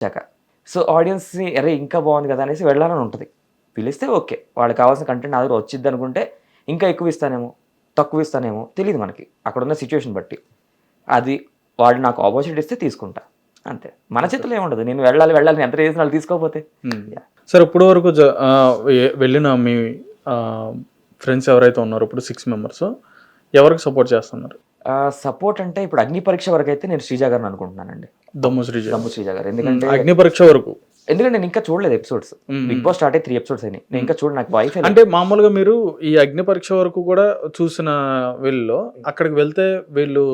వచ్చాక. సో ఆడియన్స్ని అరే ఇంకా బాగుంది కదా అనేసి వెళ్ళాలని ఉంటుంది. పిలిస్తే ఓకే. వాళ్ళకి కావాల్సిన కంటెంట్ నా దగ్గర వచ్చింది అనుకుంటే ఇంకా ఎక్కువ ఇస్తానేమో తక్కువ ఇస్తానేమో తెలియదు మనకి. అక్కడ ఉన్న సిచ్యువేషన్ బట్టి. అది వాడు నాకు ఆపర్చునిటీ ఇస్తే తీసుకుంటా. అంతే. మన చేతిలో ఏముండదు. నేను వెళ్ళాలి వెళ్ళాలి. ఎంత చేసిన వాళ్ళు తీసుకోకపోతే. సార్ ఇప్పుడు వరకు వెళ్ళిన మీ ఫ్రెండ్స్ ఎవరైతే ఉన్నారో ఇప్పుడు సిక్స్ మెంబర్స్ ఎవరికి సపోర్ట్ చేస్తున్నారు? సపోర్ట్ అంటే ఇప్పుడు అగ్ని పరీక్ష వరకు అయితే నేను శ్రీజా గారిని అనుకుంటున్నానండి. దమ్ము శ్రీజ. దమ్ము శ్రీజా గారు. ఎందుకంటే అగ్ని పరీక్ష వరకు. ఎందుకంటే నేను ఇంకా చూడలేదు ఎపిసోడ్స్. బిగ్ బాస్ స్టార్ట్ అయ్యి త్రీ ఎపిసోడ్స్ అయినాయి. నేను ఇంకా చూడ నాకు వైఫ్ అంటే మామూలుగా మీరు ఈ అగ్ని పరీక్ష వరకు కూడా చూసిన వీళ్ళలో అక్కడికి వెళ్తే వీళ్ళు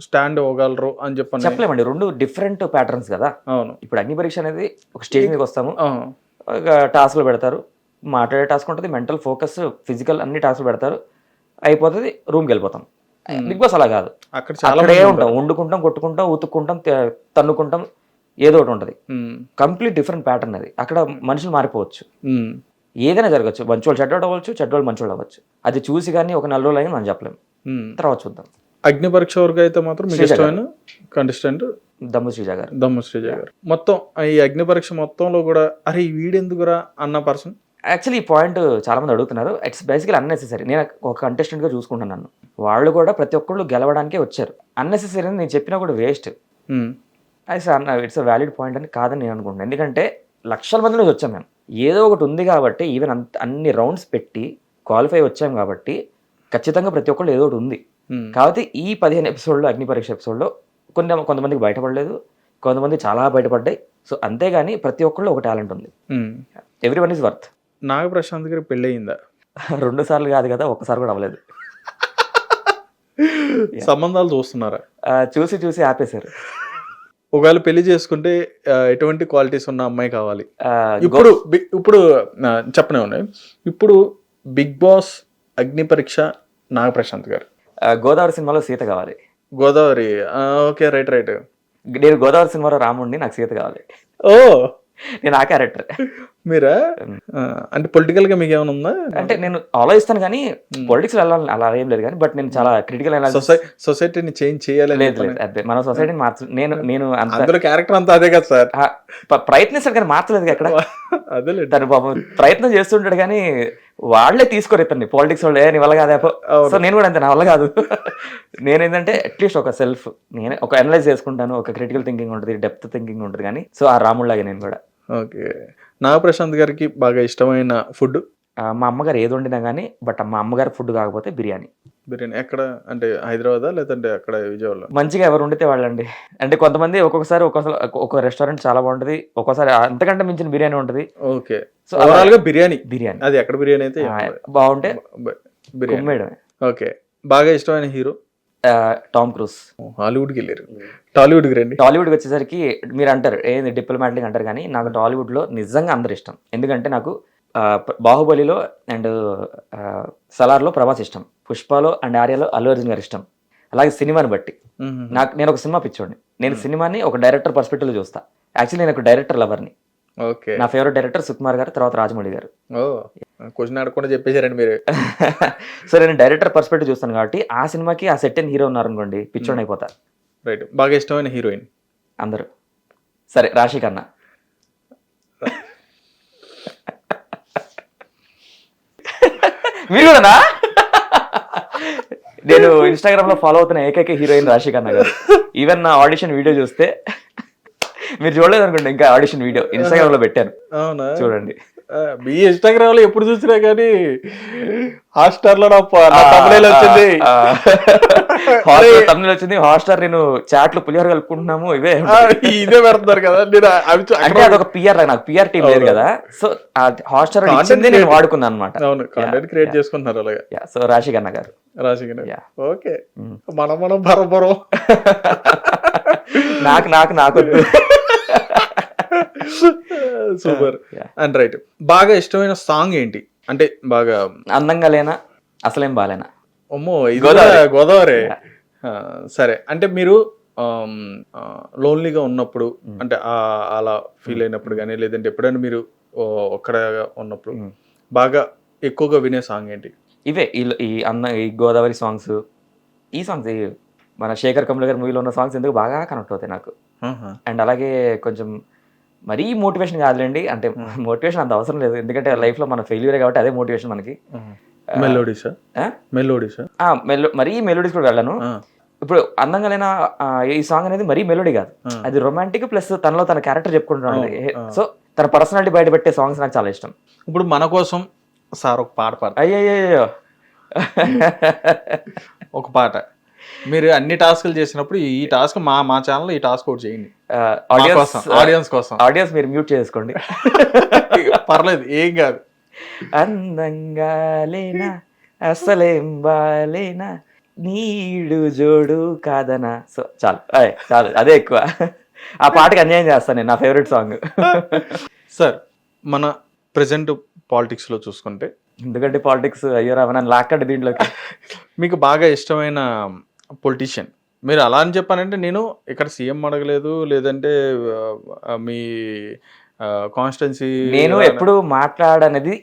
స్టాండ్ ఇవ్వగలరు అని చెప్పని చెప్పలేమండి. రెండు డిఫరెంట్ ప్యాటర్న్స్ కదా. అవును. ఇప్పుడు అగ్ని పరీక్ష అనేది ఒక స్టేజ్ మీదకి వస్తాము. టాస్క్లు పెడతారు. మాట్లాడే టాస్క్ ఉంటుంది. మెంటల్ ఫోకస్ ఫిజికల్ అన్ని టాస్క్లు పెడతారు. అయిపోతుంది రూమ్కి వెళ్ళిపోతాం. బిగ్ బాస్ అలా కాదు. అక్కడ చాలా అక్కడే ఉంటాం వండుకుంటాం కొట్టుకుంటాం ఉతుక్కుంటాం తన్నుకుంటాం ఏదో ఒకటి ఉంటుంది. కంప్లీట్ డిఫరెంట్ ప్యాటర్న్ అది. అక్కడ మనుషులు మారిపోవచ్చు. ఏదైనా జరగచ్చు. మంచోళ్ళు చెడ్డోడు అవ్వచ్చు చెడ్డోళ్ళు మంచోళ్ళు అవ్వచ్చు. అది చూసి కానీ ఒక నెల రోజులు అయినా మనం చెప్పలేం. ఉమ్. తర్వాత చూద్దాం. అగ్ని పరీక్ష వరకు అయితే మాత్రం మీకు. ఇష్టమైన కంటెస్టెంట్ దమ్ము శ్రీజ గారు. దమ్ము శ్రీజ గారు. మొత్తం ఈ అగ్ని పరీక్ష మొత్తంలో కూడా అరే వీడెందుకురా అన్న పర్సన్ యాక్చువల్లీ ఈ పాయింట్ చాలా మంది అడుగుతున్నారు. ఇట్స్ బేసికల్ అన్నెసెసరీ నేను ఒక contestant గా చూసుకుంటున్నాను. వాళ్ళు కూడా ప్రతి ఒక్కళ్ళు గెలవడానికే వచ్చారు. అన్నెసెసరీ అని నేను చెప్పినా కూడా waste it's a valid point అని కాదని నేను అనుకుంటున్నాను ఎందుకంటే లక్షల మంది నుంచి వచ్చాం మేము. ఏదో ఒకటి ఉంది కాబట్టి ఈవెన్ అంత అన్ని రౌండ్స్ పెట్టి క్వాలిఫై వచ్చాం కాబట్టి ఖచ్చితంగా ప్రతి ఒక్కళ్ళు ఏదో ఒకటి ఉంది. కాబట్టి ఈ పదిహేను ఎపిసోడ్లో అగ్ని పరీక్ష ఎపిసోడ్లో కొన్ని కొంతమందికి బయటపడలేదు. కొంతమంది చాలా బయటపడ్డాయి. సో అంతేగాని ప్రతి ఒక్కళ్ళు ఒక టాలెంట్ ఉంది. Everyone is worth Naga Prashanth గారికి పెళ్ళి అయిందా రెండు సార్లు కాదు కదా ఒక్కసారి కూడా అవ్వలేదు. సంబంధాలు చూస్తున్నారా? చూసి చూసి ఆపేశారు. ఒకవేళ పెళ్ళి చేసుకుంటే ఎటువంటి క్వాలిటీస్ ఉన్న అమ్మాయి కావాలి? ఇప్పుడు ఇప్పుడు చెప్పనే ఉన్నాయి. ఇప్పుడు బిగ్ బాస్ అగ్ని పరీక్ష నాగ ప్రశాంత్ గారు గోదావరి సినిమాలో సీత కావాలి. Godavari okay right right. నేను గోదావరి సినిమాలో రాముడిని నాకు సీత కావాలి. ఓ! నేను ఆ క్యారెక్టర్. మీరా? అంటే పొలిటికల్గా మీకు ఏమైనా ఉందా? అంటే నేను ఆలోచిస్తాను కానీ పొలిటిక్స్ వెళ్ళాలి అలా ఏం లేదు కానీ బట్ నేను చాలా క్రిటికల్ సొసై సొసైటీని చేంజ్ చేయాలి లేదు అదే మన సొసైటీని మార్చ నేను నేను అంత అందులో క్యారెక్టర్ అంతా అదే కదా సార్. ప్రయత్నిస్తాడు కానీ మార్చలేదు అక్కడ అదేలే. తను పాపం ప్రయత్నం చేస్తుంటాడు కానీ వాళ్ళే తీసుకోరు ఇతన్ని. పాలిటిక్స్ వాళ్ళే నీ వల్ల కాదే. సో నేను కూడా అంతే నా వల్ల కాదు. నేను ఏంటంటే అట్లీస్ట్ ఒక సెల్ఫ్ నేనే ఒక అనలైజ్ చేసుకుంటాను ఒక క్రిటికల్ థింకింగ్ ఉంటుంది డెప్త్ థింకింగ్ ఉంటుంది కానీ సో ఆ రాముడిలాగే నేను కూడా. ఓకే. నాగ ప్రశాంత్ గారికి బాగా ఇష్టమైన ఫుడ్? మా అమ్మగారు ఏది వండినా కానీ బట్ మా అమ్మగారి ఫుడ్ కాకపోతే బిర్యానీ. బిర్యానీ. ఎక్కడ? అంటే హైదరాబాదా? లేదంటే అక్కడ విజయవాడలో? మంచిగా ఎవరు వండితే వాళ్ళండి. అంటే కొంతమంది ఒక్కొక్కసారి ఒక్కొక్కసారి ఒక రెస్టారెంట్ చాలా బాగుంటుంది ఒక్కోసారి అంతకంటే మించిన బిర్యానీ ఉంటుంది. ఓకే. సో ఓవరాల్గా బిర్యానీ? బిర్యానీ. అది ఎక్కడ బిర్యానీ అయితే బాగుంటే బిర్యానీ. ఓకే. బాగా ఇష్టమైన హీరో? Tom cruise. హాలీవుడ్కి వెళ్ళారు. టాలీవుడ్కి రండి. టాలీవుడ్కి వచ్చేసరికి మీరు అంటారు ఏంది డిప్లొమాటిక్ అంటారు కానీ నాకు టాలీవుడ్లో నిజంగా అందరు ఇష్టం. ఎందుకంటే నాకు బాహుబలిలో అండ్ సలార్లో ప్రభాస్ ఇష్టం. పుష్పలో అండ్ ఆర్యలో అల్లు అర్జున్ గారు ఇష్టం. అలాగే సినిమాని బట్టి. నాకు నేను ఒక సినిమా పిచ్చోడిని. నేను సినిమాని ఒక డైరెక్టర్ పర్స్పెక్టివ్లో చూస్తా. యాక్చువల్లీ నేను ఒక డైరెక్టర్ లవర్ని. ఓకే. నా ఫేవరెట్ డైరెక్టర్ సుకుమార్ గారు తర్వాత రాజమౌళి గారు. క్వశ్చన్ అడగకుండా చెప్పేశారండి మీరు. సో నేను డైరెక్టర్ పర్స్పెక్టివ్ చూస్తాను కాబట్టి ఆ సినిమాకి ఆ సెట్ అండ్ హీరో ఉన్నారనుకోండి పిచ్చోడి అయిపోతా. రైట్ బాగా ఇష్టమైన హీరోయిన్ అందరూ. సరే రాశి కన్నా. మీరు కూడానా? నేను ఇన్స్టాగ్రామ్లో ఫాలో అవుతున్న ఏకైక హీరోయిన్ రాశి కన్నా గారు. ఈవెన్ నా ఆడిషన్ వీడియో చూస్తే మీరు చూడలేదు అనుకోండి ఇంకా ఆడిషన్ వీడియో ఇన్స్టాగ్రామ్లో పెట్టాను చూడండి. మీ ఇన్స్టాగ్రామ్లో ఎప్పుడు చూసినా కానీ హాట్స్టార్లో వచ్చింది. తమిళ వచ్చింది. హాట్స్టార్ నేను చాట్లు పులిహోర కలుపుకుంటున్నాము. ఇవే ఇదే పెడుతున్నారు కదా. నేను అంటే అదొక పిఆర్ నాకు. పిఆర్ టీం లేదు కదా. సో హాట్స్టార్ ఇచ్చింది నేను వాడుకున్నాను అనమాట అవును కంటెంట్ క్రియేట్ చేసుకుంటున్నారు అలాగే. సో రాశి కన్నా గారు. Yeah. ఓకే మనం మనం బరబరం. నాకు నాకు నాకు. సూపర్. అండ్ రైట్ బాగా ఇష్టమైన సాంగ్ ఏంటి? అంటే బాగా అందంగా లేనా? అసలేం బాలేనా? అమ్మో ఇది గోదావరి. సరే. అంటే మీరు లోన్లీగా ఉన్నప్పుడు అంటే ఆ- అలా ఫీల్ అయినప్పుడు కానీ లేదంటే ఎప్పుడైనా మీరు ఓ, ఒక్కడగా ఉన్నప్పుడు Mm. బాగా ఎక్కువగా వినే సాంగ్ ఏంటి? ఇవే. ఈ అన్న ఈ గోదావరి సాంగ్స్ ఈ సాంగ్స్ మన శేఖర్ కమల్ గారి మూవీలో ఉన్న సాంగ్స్ ఎందుకు బాగా కనెక్ట్ అవుతాయి నాకు. అండ్ అలాగే కొంచెం మరీ మోటివేషన్ కాదులేండి. అంటే మోటివేషన్ అంత అవసరం లేదు. ఎందుకంటే లైఫ్లో మన ఫెయిల్యూరే కాబట్టి అదే మోటివేషన్ మనకి. మెలోడీసా? మెలోడీసా మెలో మరీ మెలోడీస్ కూడా వెళ్ళను. ఇప్పుడు అందంగా లేనా ఈ సాంగ్ అనేది మరీ మెలోడీ కాదు. అది రొమాంటిక్ ప్లస్ తనలో తన క్యారెక్టర్ చెప్పుకుంటున్నాడు సో తన పర్సనాలిటీ బయట పెట్టే సాంగ్స్ నాకు చాలా ఇష్టం. ఇప్పుడు మన కోసం సార్ ఒక పాట పాడతారు. అయ్యయ్యో ఒక పాట. మీరు అన్ని టాస్క్లు చేసినప్పుడు ఈ టాస్క్ మా మా ఛానల్ ఈ టాస్క్ ఒకటి చేయండి. ఆడియన్స్ కోసం ఆడియన్స్ కోసం. ఆడియన్స్ మీరు మ్యూట్ చేసుకోండి. పర్లేదు ఏం కాదు. అందంగా లేనా అసలేం బాలేనా నీడు జోడు కాదనా. సో చాలు చాలు అదే ఎక్కువ. ఆ పాటకి అన్యాయం చేస్తాను నేను నా ఫేవరెట్ సాంగ్ సార్ మన ప్రజెంట్ పాలిటిక్స్లో చూసుకుంటే ఎందుకంటే పాలిటిక్స్ అయ్యో రావ నన్ను లాక్కండి దీంట్లోకి. మీకు బాగా ఇష్టమైన పొలిటీషియన్ మీరు అలా అని చెప్పానంటే నేను ఇక్కడ సీఎం అడగలేదు లేదంటే మీ కాన్స్టెన్సీ నేను ఎప్పుడు మాట్లాడనేది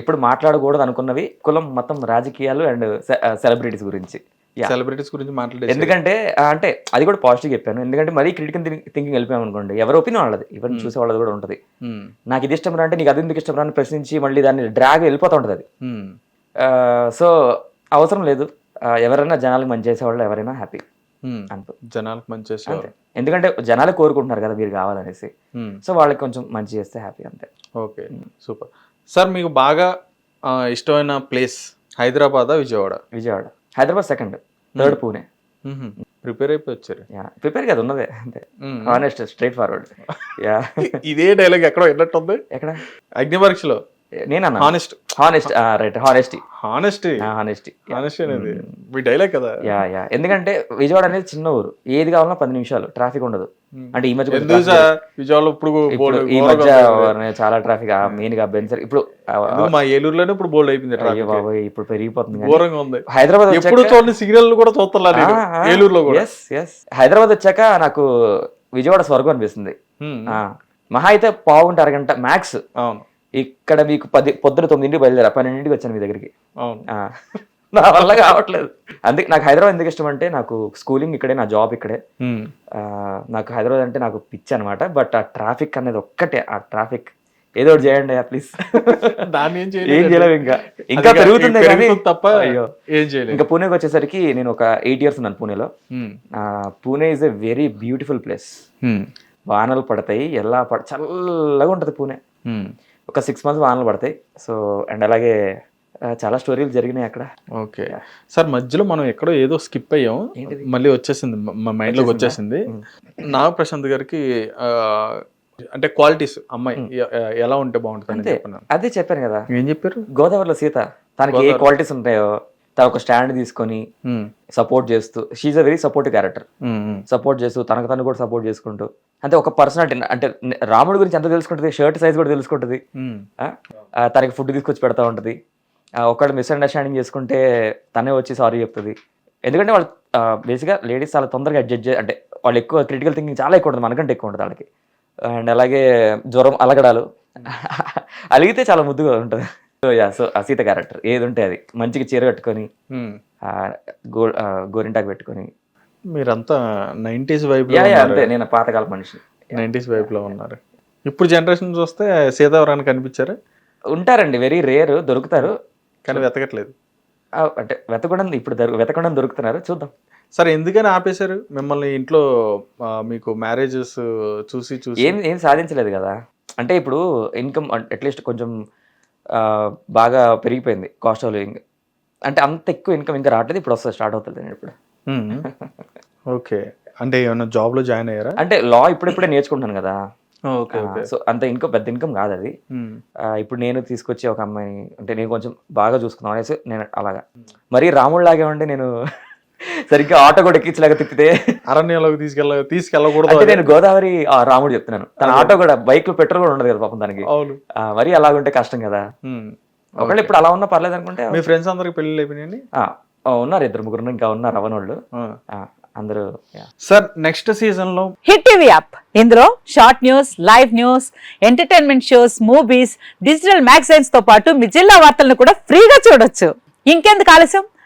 ఎప్పుడు మాట్లాడకూడదు అనుకున్నవి కులం మతం రాజకీయాలు అండ్ సెలబ్రిటీస్ గురించి. సెలబ్రిటీస్ గురించి మాట్లాడే ఎందుకంటే అంటే అది కూడా పాజిటివ్ చెప్పాను. ఎందుకంటే మరీ క్రిటికల్ థింకింగ్ వెళ్ళిపోయాం అనుకోండి. ఎవరి ఒపీనియన్ వాళ్ళది. ఎవరిని చూసే వాళ్ళది కూడా ఉంటుంది. నాకు ఇది ఇష్టం రా అంటే నీకు అది ఎందుకు ఇష్టం రా అని ప్రశ్నించి మళ్ళీ దాన్ని డ్రాగ్ వెళ్ళిపోతూ ఉంటుంది అది. సో అవసరం లేదు. ఎవరైనా జనాలకు మంచి చేసేవాళ్ళు ఎవరైనా హ్యాపీ జనాలకు మంచి చేసేవారు అంతే ఎందుకంటే జనాలు కోరుకుంటున్నారు కదా మీరు కావాలనేసి. సో వాళ్ళకి కొంచెం మంచి చేస్తే హ్యాపీ అంతే. ఓకే. సూపర్. సార్ మీకు బాగా ఇష్టమైన place హైదరాబాదా Vijayawada? Vijayawada. Hyderabad second third Pune. Prepare అయిపోయి వచ్చారు. ప్రిపేర్ కదా ఉన్నదే. అంతే. మ్మ్. Honest straightforward yeah. ఇదే డైలాగ్ ఎక్కడో విన్నట్టుంది. ఎక్కడ? అగ్ని పరీక్షలో నేనన్నా honest honest right honesty honesty honesty honesty అనేది మీ డైలాగ్ కదా. యా యా ఎందుకంటే విజయవాడ అనేది చిన్న ఊరు. ఏది కావాలన్నా పది నిమిషాలు. ట్రాఫిక్ ఉండదు. అంటే ఈ మధ్య విజయవాడలో ఇప్పుడు ఈ మధ్య. చాలా ట్రాఫిక్ మెయిన్గా బెంచర్. ఇప్పుడు మా ఏలూరులోనే ఇప్పుడు బోల్డ్ అయిపోయింది ట్రాఫిక్ బాబోయ్ ఇప్పుడు పెరిగిపోతుంది కానీ. ఘోరంగా ఉంది. హైదరాబాద్ ఎప్పుడు చూడండి సీరియల్ కూడా చూస్తున్నా నేను. ఏలూరులో కూడా. ఎస్ ఎస్ హైదరాబాద్ వచ్చాక నాకు విజయవాడ స్వర్గం అనిపిస్తుంది. ఆ, మహా అయితే పావుగంట అరగంట మ్యాక్స్ అవును. ఇక్కడ మీకు పది పొద్దున తొమ్మిదింటికి బయలుదేరా పన్నెండింటికి వచ్చాను మీ దగ్గరికి. నా వల్ల కావట్లేదు. అందుకే నాకు హైదరాబాద్ ఎందుకు ఇష్టం అంటే నాకు స్కూలింగ్ ఇక్కడే నా జాబ్ ఇక్కడే. నాకు హైదరాబాద్ అంటే నాకు పిచ్చి అనమాట బట్ ఆ ట్రాఫిక్ అనేది ఒక్కటే ఆ ట్రాఫిక్ ఏదో ఒకటి చేయండి ప్లీజ్ దాన్ని ఏం చేయలేదు చేయలేము ఇంకా. ఇంకా పెరుగుతుంది కానీ తప్ప అయ్యో. ఏం చేయలేదు. ఇంకా పూణేకి వచ్చేసరికి నేను ఒక ఎయిట్ ఇయర్స్ ఉన్నాను పూణేలో. Pune is a very beautiful place. వానలు పడతాయి ఎలా పడ చల్లగా ఉంటుంది పూణే. ఒక సిక్స్ మంత్స్ వానలు పడతాయి. సో అండ్ అలాగే చాలా స్టోరీలు జరిగినాయి అక్కడ. ఓకే. సార్ మధ్యలో మనం ఎక్కడో ఏదో స్కిప్ అయ్యాం? మళ్ళీ వచ్చేసింది మ- మైండ్లోకి వచ్చేసింది? నాగ ప్రశాంత్ గారికి అంటే క్వాలిటీస్ అమ్మాయి ఎలా ఉంటే బాగుంటుంది అదే చెప్పాను కదా. ఏం చెప్పారు? గోదావరిలో సీత. తనకి ఏ క్వాలిటీస్ ఉంటాయో తన ఒక స్టాండ్ తీసుకొని. సపోర్ట్ చేస్తూ she a very supportive character. Support చేస్తూ తనకు తను కూడా సపోర్ట్ చేసుకుంటూ. అంటే ఒక పర్సనాలిటీ అంటే రాముడి గురించి ఎంత తెలుసుకుంటుంది షర్ట్ సైజ్ కూడా తెలుసుకుంటుంది. తనకి ఫుడ్ తీసుకొచ్చి పెడతా ఉంటుంది. ఒకళ్ళు మిస్అండర్స్టాండింగ్ చేసుకుంటే తనే వచ్చి సారీ చెప్తుంది. ఎందుకంటే వాళ్ళు బేసిక్గా లేడీస్ చాలా తొందరగా అడ్జస్ట్ అంటే వాళ్ళు ఎక్కువ క్రిటికల్ థింకింగ్ చాలా ఎక్కువ ఉంటుంది మనకంటే ఎక్కువ ఉంటుంది వాళ్ళకి. అండ్ అలాగే జ్వరం అలగడాలు అలిగితే చాలా ముద్దుగా ఉంటుంది. సో యా సో ఆ సీత క్యారెక్టర్ ఏది ఉంటే అది. మంచిగా చీర కట్టుకొని. ఆ, గో గోరింటాకు పెట్టుకొని. మీరంతా నైంటీస్ వైబ్ అంతే. నేను పాతకాల మనిషి నైంటీస్ వైబ్లో ఉన్నారు. ఇప్పుడు జనరేషన్ చూస్తే సీతావరాన్ని కనిపించారా? ఉంటారండి. వెరీ రేర్ దొరుకుతారు. కానీ వెతకట్లేదు. అంటే వెతకడం ఇప్పుడు వెతకడం దొరుకుతున్నారు. చూద్దాం. సరే ఎందుకని ఆపేశారు? మిమ్మల్ని ఇంట్లో మీకు మ్యారేజెస్ చూసి చూసి. ఏం ఏం సాధించలేదు కదా. అంటే ఇప్పుడు ఇన్కమ్ అట్లీస్ట్ కొంచెం బాగా పెరిగిపోయింది కాస్ట్ ఆఫ్ లివింగ్ అంటే అంత ఎక్కువ ఇన్కమ్ ఇంకా రావట్లేదు ఇప్పుడు వస్తుంది స్టార్ట్ అవుతుంది నేను ఇప్పుడు. ఓకే. అంటే ఏమైనా జాబ్లో జాయిన్ అయ్యారా? అంటే లా ఇప్పుడిప్పుడే నేర్చుకుంటాను కదా. ఓకే సో అంత ఇన్కమ్ పెద్ద ఇన్కమ్ కాదు అది. ఇప్పుడు నేను తీసుకొచ్చి ఒక అమ్మాయిని అంటే నేను కొంచెం బాగా చూసుకుందాం అనేసి నేను అలాగా. మరీ రాముడు లాగే ఉండి నేను సరిగ్గా ఆటో కూడా ఎక్కించలేక తిప్పితే అరణ్యంలోకి తీసుకెళ్ళ తీసుకెళ్ళకూడదు అంటే నేను గోదావరి ఆ, రాముడు చెప్తున్నాను. తన ఆటో కూడా బైక్లో పెట్రోల్ కూడా ఉండదు కదా పాపం దానికి. అవును. మరీ అలాగుంటే కష్టం కదా. ఒకవేళ ఇప్పుడు అలా ఉన్నా పర్లేదు అనుకుంటే మీ ఫ్రెండ్స్ అందరికి ఆ, ఆ, ఉన్నారు ఇద్దరు ముగ్గురు ఇంకా ఉన్నారు అవనోళ్ళు. అందరూ. సార్ నెక్స్ట్ సీజన్లో హిట్ టీవీ యాప్. ఇందులో short news live news entertainment shows movies digital మ్యాగజైన్స్తో పాటు మీ జిల్లా వార్తలను కూడా ఫ్రీగా చూడొచ్చు. ఇంకెందుకు ఆలస్యం?